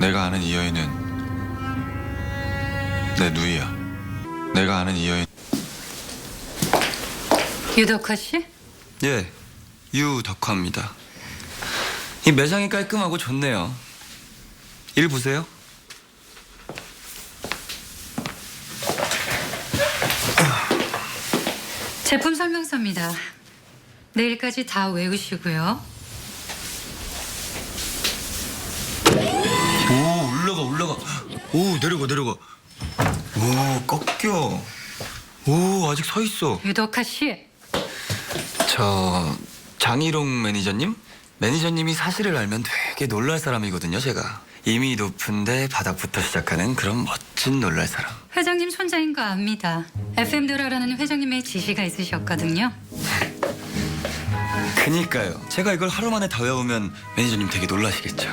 내가 아는 이 여인은 내 누이야. 내가 아는 이 여인 유덕화 씨? 예, 유덕화입니다. 이 매장이 깔끔하고 좋네요. 일 보세요. 제품 설명서입니다. 내일까지 다 외우시고요. 오, 올라가, 올라가. 오, 내려가, 내려가. 오, 꺾여. 오, 아직 서 있어. 유덕화 씨, 저 장희롱 매니저님? 매니저님이 사실을 알면 되게 놀랄 사람이거든요, 제가. 이미 높은데 바닥부터 시작하는 그런 멋진 놀랄 사람. 회장님 손자인 거 압니다. FM 드라라는 회장님의 지시가 있으셨거든요. 그니까요. 제가 이걸 하루 만에 다 외우면 매니저님 되게 놀라시겠죠.